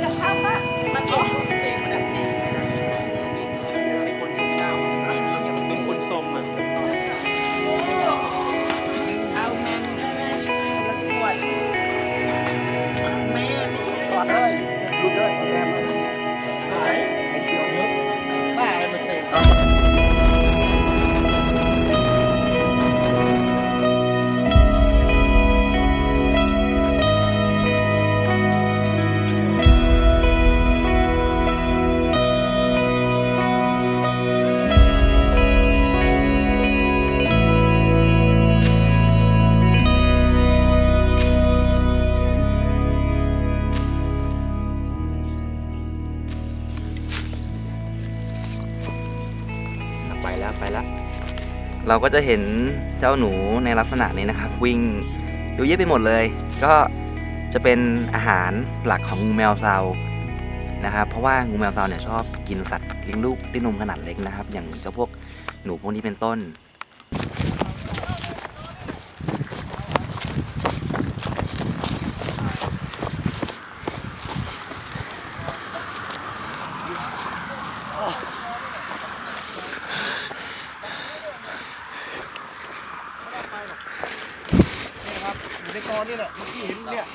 the house. เราก็จะเห็นเจ้าหนูในลักษณะนี้นะครับ วิ่งเยอะแยะไปหมดเลย ก็จะเป็นอาหารหลักของงูแมวซาวนะครับเพราะว่างูแมวซาวเนี่ยชอบกินสัตว์เลี้ยงลูกด้วยนมขนาดเล็กนะครับ อย่างเจ้าพวกหนูพวกนี้เป็นต้น ในกอนี่แหละเมื่อกี้เห็นเนี่ย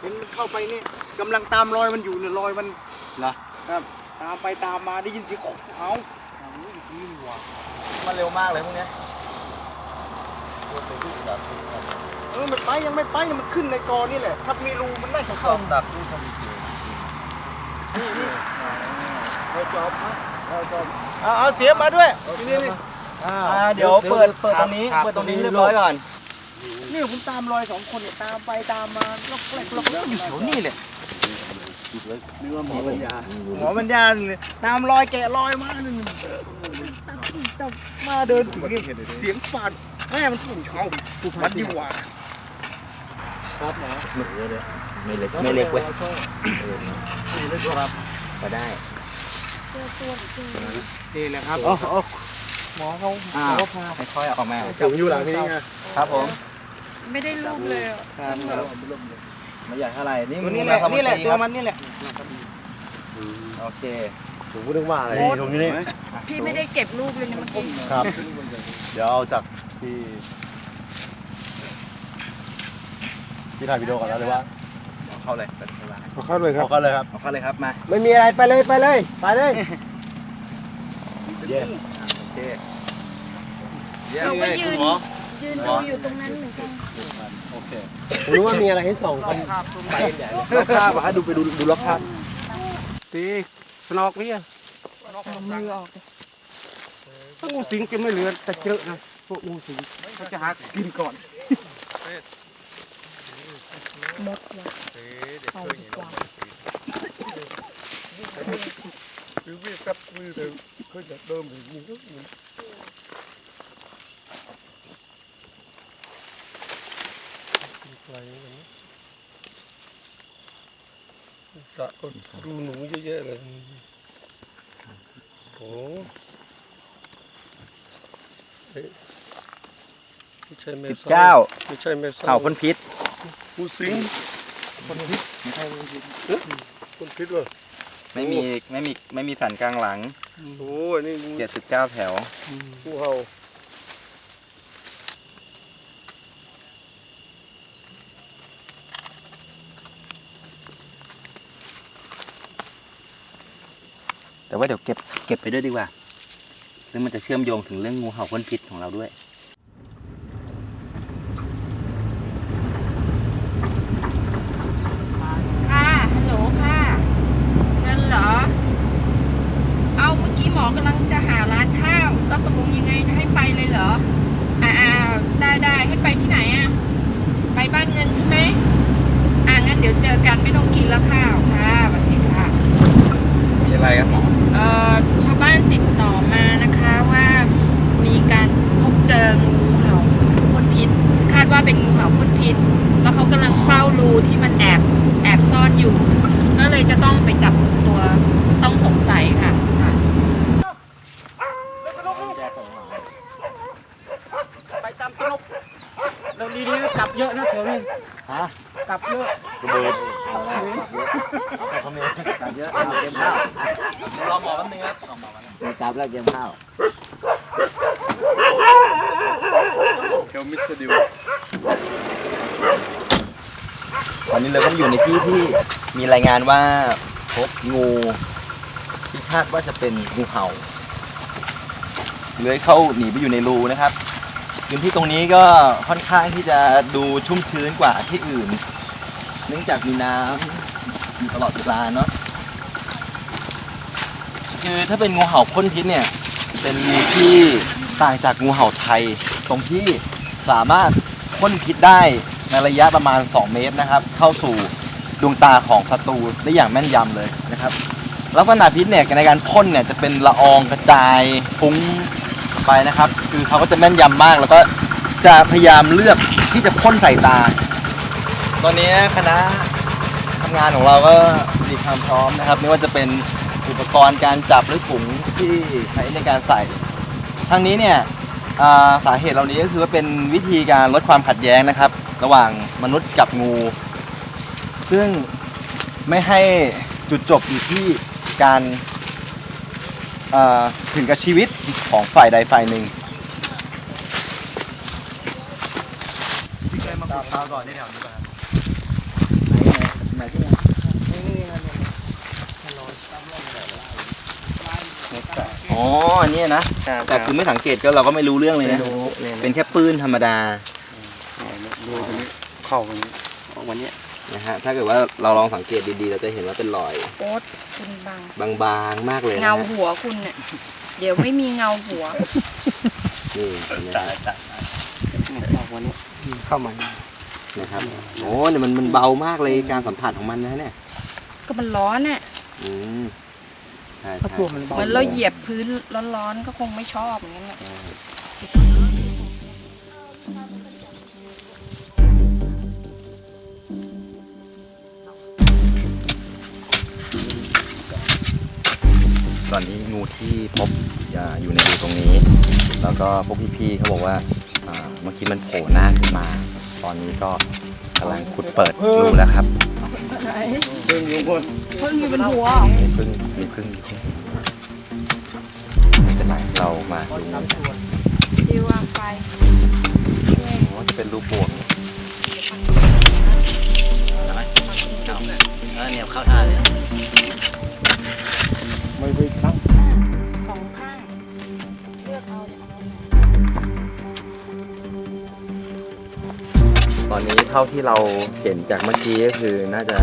เห็นเข้าไปนี่กำลังตามรอยมันอยู่เนี่ยรอยมันเหรอครับ ตามไปตามมาได้ยินเสียงเอาเอาอีกทีหนึ่งว่ะมันเร็วมากเลยพวกเนี้ยเออมันไปยังไม่ไปยังมันขึ้นในกอนี่แหละถ้ามีรูมันได้เข้าเข้าดักดูทำนี่นี่เราจอบนะเราจอบเอาเอาเสียมาด้วยนี่นี่อ่าเดี๋ยวเปิดเปิดตรงนี้เปิดตรงนี้เรียบร้อยก่อน นี่ผมตามรอยสองคนเนี่ยตามไปตามมาล็อกแกลกล็อกแกลกอยู่แถวนี้เลยหมอปัญญาหมอปัญญาเลยตามรอยแกะรอยมาหนึ่งจับมาเดินถึงนี่เสียงฟาดแม่มันถูกเอามันดีกว่าไม่เล็กไม่เล็กเว้ยก็ได้นี่แหละครับหมอเขาอ้าวค่อยๆออกมาถึงอยู่หลังนี้ไงครับผม ไม่ได้รูปเลยอะไม่ใหญ่เท่าไหร่นี่ตัวนี้แหละนี่แหละตัวมันนี่แหละโอเคผมก็นึกว่าอะไรตรงนี้นี่พี่ไม่ได้เก็บรูปเลยนะเมื่อกี้ครับ เดี๋ยวเอาจากที่ที่ถ่ายวิดีโอก่อนแล้วหรือว่าเข้าเลยเป็นเวลาเข้าเลยครับเข้าเลยครับเอาเข้าเลยครับมาไม่มีอะไรไปเลยไปเลยไปเลยเย้โอเคเราก็ยืน ยืนดูอยู่ตรงนั้นเหมือนกันโอเคผมรู้ว่ามีอะไรให้ส่องกันไปใหญ่ล็อกภาพอะดูไปดูดูล็อกภาพตีสนอกพี่อะมือออกถ้างูสิงกินไม่เหลือแต่เจอะนะพวกงูสิงเขาจะหากินก่อนมดเลยเอาดีกว่าคือวิ่งกับมือเดิมก็จะเดิมถึงนี้ก็ ไกลเหมือนกันนะสระก็ดูหนูเยอะๆเลยโอ้เฮ้ยไม่ใช่แม่สิบสาวเก้าไม่ใช่แม่สาวเข่าพ่นพิษงูสิงคนพิษคนพิษวะไม่มีไม่มีไม่มีสันกลางหลังโอ้ยนี่งูเจ็ดสิบเก้าแถวงูเห่า แต่ว่าเดี๋ยวเก็บเก็บไปด้วยดีกว่าซึ่งมันจะเชื่อมโยงถึงเรื่องงูเห่าพ่นพิษของเราด้วย ค่ะ ฮัลโหลค่ะนั่นเหรอ เอาเมื่อกี้หมอกำลังจะหาร้านข้าว แล้วตกลงยังไงจะให้ไปเลยเหรอ อ่าอ่าได้ได้ให้ไปที่ไหนอะ ไปบ้านเงินใช่ไหมอ่างั้นเดี๋ยวเจอกันไม่ต้องกินแล้วข้าวค่ะสวัสดีค่ะ มีอะไรครับหมอ เอ่อชาวบ้านติดต่อมานะคะว่ามีการพบเจองูเห่าพ่นพิษ คาดว่าเป็นงูเห่าพ่นพิษ แล้วเขากำลังเฝ้ารูที่มันแอบแอบซ่อนอยู่ ก็เลยจะต้องไปจับตัวต้องสงสัยค่ะค่ะ ไปตามตลบเราดีๆนะจับเยอะ นะเดี๋ยวนี้ฮะกลับเยอะ ระเบิด เขาเมย์กลับเยอะเต็มข้าวรอหมอแป๊บนึงครับกลับแล้วเต็มข้าว แคลมิสดิว ตอนนี้เราก็อยู่ ในที่ที่มีรายงานว่าพบงูที่คาดว่าจะเป็นงูเห่าเลื้อยเข้าหนีไปอยู่ในรูนะครับพื้นที่ตรงนี้ก็ค่อนข้างที่จะดูชุ่มชื้นกว่าที่อื่น เนื่องจากมีน้ำอยู่ตลอดเวลาเนาะคือถ้าเป็นงูเห่าพ่นพิษเนี่ย เป็นงูที่ต่างจากงูเห่าไทย ตรงที่สามารถพ่นพิษได้ในระยะประมาณ 2 เมตรนะครับ เข้าสู่ ดวงตาของศัตรูได้อย่างแม่นยำเลยนะครับลักษณะพิษเนี่ยในการพ่นเนี่ยจะเป็นละอองกระจายฟุ้งไปนะครับ คือเขาก็จะแม่นยำมาก แล้วก็จะพยายามเลือกที่จะพ่นใส่ตา ตอนนี้คณะทำงานของเราก็มีความพร้อมนะครับ ไม่ว่าจะเป็นอุปกรณ์การจับหรือถุงที่ใช้ในการใส่ทั้งนี้เนี่ยสาเหตุเหล่านี้ก็คือว่าเป็นวิธีการลดความขัดแย้งนะครับ ระหว่างมนุษย์กับงู ซึ่งไม่ให้จุดจบอยู่ที่การอ่าถึงกับชีวิตของฝ่ายใดฝ่ายหนึ่งพี่เคยมาปลูกข้าวก่อนได้แถวนี้ป่ะไหนไหนที่ไหนอ๋ออันเนี้ยนะ แต่คือไม่สังเกตก็เราก็ไม่รู้เรื่องเลยนะ เป็นแค่ปืนธรรมดา ดูตรงนี้เข้าตรงนี้วันนี้ นะฮะถ้าเกิดว่าเราลองสังเกตดีๆ เราจะเห็นว่าเป็นรอยโอ๊ตคุณบังบางๆมากเลยนะเงาฮะหัวคุณเนี่ยเดี๋ยวไม่มีเงาหัว นี่เห็นไหมจ่ายจ่ายเข้าวันนี้เข้ามานะครับโอ้เนี่ยมันมันเบามากเลยการสัมผัสของมันนะเนี่ยก็มันร้อนน่ะอืมใช่ถ้าใช่ตัวมันเบาเหมือนเราเหยียบพื้นร้อนๆก็คงไม่ชอบอย่างนั้นแหละตอน งูที่พบอยู่ในรูตรงนี้ แล้วก็พวกพี่ๆเขาบอกว่าเมื่อกี้มันโผล่หน้าขึ้นมา ตอนนี้ก็กำลังขุดเปิดรูแล้วครับไหนพิ่งอยู่บนพิ่งอยู่บนหัวมีพึ่งมีพึ่งมีพึ่งไม่เป็นไรเรามาดูดีวางไฟว่าจะเป็นรูปบวกเออเนี่ยเข้าท่าเลย อนนี้เท่าที่เราเห็นจากเมื่อกี้ก็คือน่าจะ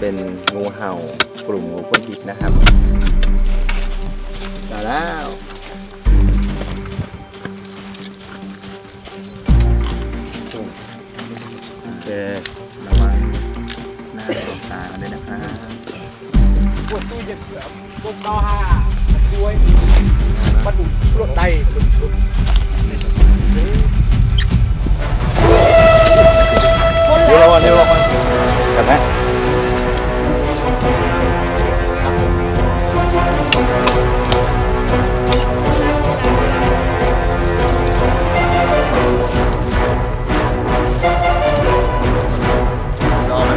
เป็นงูเห่ากลุ่มงูพ่นพิษนะครับมาแล้วโอเคระวังหน้าดวงตากันด้วยนะครับปวดตู้เย็นเสือพวกเก้าห้าด้วยมันดุรถใดดุดุเดี๋ยวระวังเดี๋ยวระวังกันนะรอไหม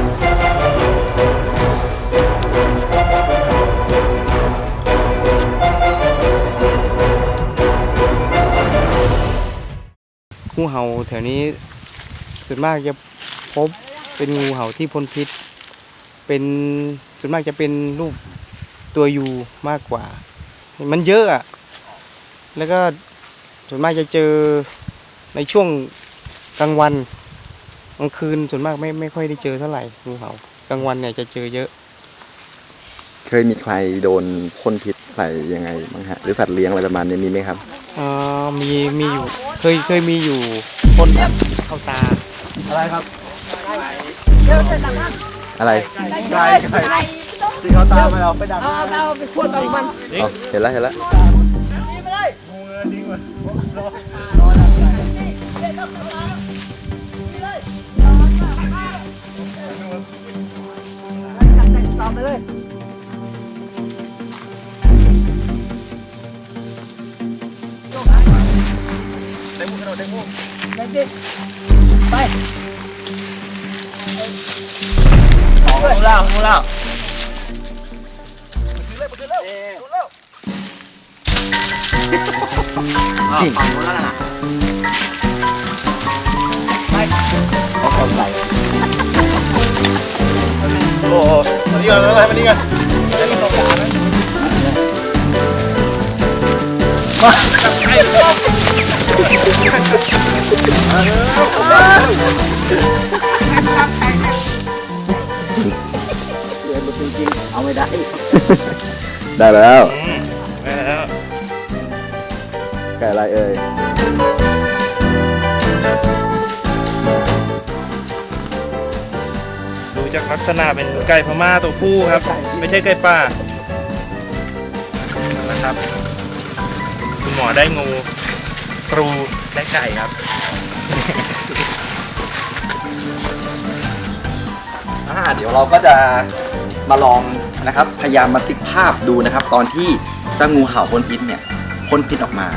งูเห่าแถวนี้ส่วนมากจะพบ เป็นงูเห่าที่พ่นพิษ เป็นส่วนมากจะเป็นรูปตัวยูมากกว่า มันเยอะอะแล้วก็ส่วนมากจะเจอในช่วงกลางวันกลางคืนส่วนมากไม่ไม่ค่อยได้เจอเท่าไหร่งูเห่ากลางวันเนี่ยจะเจอเยอะ เคยมีใครโดนพ่นพิษใส่ยังไงบ้างฮะหรือสัตว์เลี้ยงอะไรประมาณนี้มีไหมครับเอ่อมีมีอยู่เคยเคยมีอยู่พ่นเข้าตาอะไรครับ อะไรไก่ไก่ที่เขาตามไปเราไปดักเอาเอาไปขวดกับมันอ๋อเห็นแล้วเห็นแล้วต่อไปเลยได้มุกเราได้มุกไป หูแล้วหูแล้วจริงฝั่งหูแล้วนะเขาเข้าใจโอ้โหมานี่ก่อนอะไรมานี่ก่ อนจริงๆเอาไม่ได้ได้แล้วแล้วไก่อะไรเอ่ยดูจากลักษณะเป็นไก่พม่าตัวผู้ครับ ไม่ใช่ไก่ป่านะครับ คุณหมอได้งูครูได้ไก่ครับาเดี๋ยวเราก็จะมาลองนะครับ พยายามบันทึกภาพดูนะครับ ตอนที่เจ้างูเห่าพ่นพิษเนี่ยพ่นพิษออกมา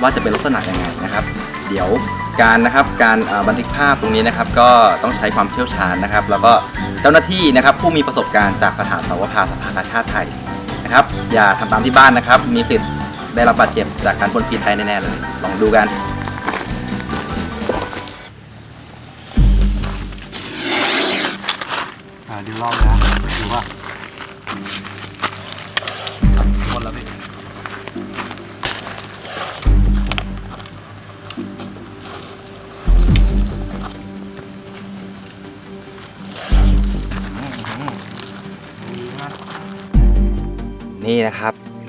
ว่าจะเป็นลักษณะยังไงนะครับ เดี๋ยวการนะครับการบันทึกภาพตรงนี้นะครับ ก็ต้องใช้ความเชี่ยวชาญนะครับ แล้วก็เจ้าหน้าที่นะครับ ผู้มีประสบการณ์จากสถานสาวภาสภากาชาติไทยนะครับ อย่าทำตามที่บ้านนะครับ มีสิทธิ์ได้รับบาดเจ็บจากการพ่นพิษไทยแน่ๆเลยลองดูกัน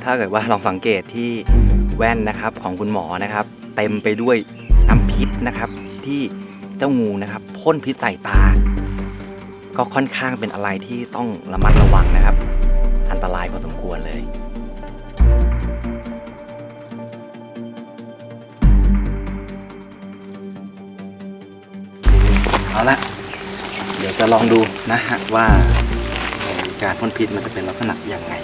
ถ้าเกิดว่าลองสังเกตที่แว่นนะครับของคุณหมอนะครับ เต็มไปด้วยน้ำพิษนะครับ ที่เจ้างูนะครับพ่นพิษใส่ตา ก็ค่อนข้างเป็นอะไรที่ต้องระมัดระวังนะครับ อันตรายพอสมควรเลยเอาละเดี๋ยวจะลองดูนะฮะว่าการพ่นพิษมันจะเป็นลักษณะอยังไง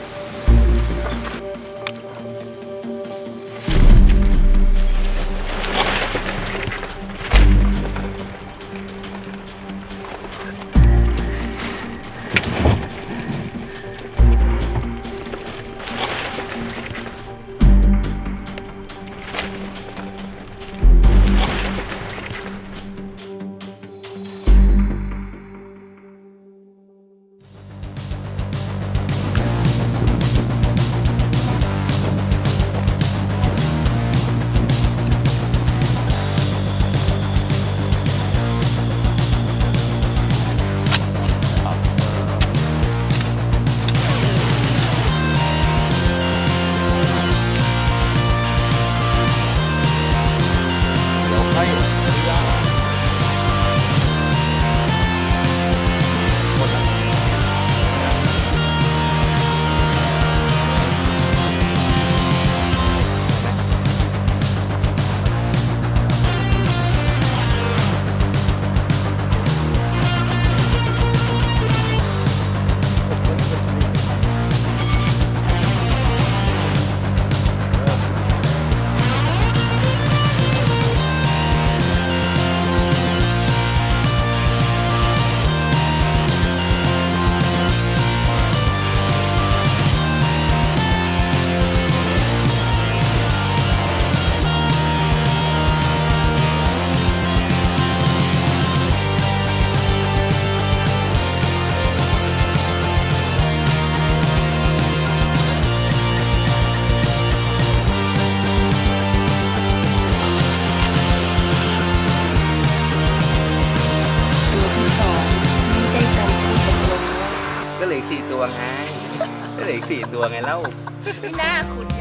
ไงก็เหลืออกสี่ตัวไงเล่า ไม่น่าคุณ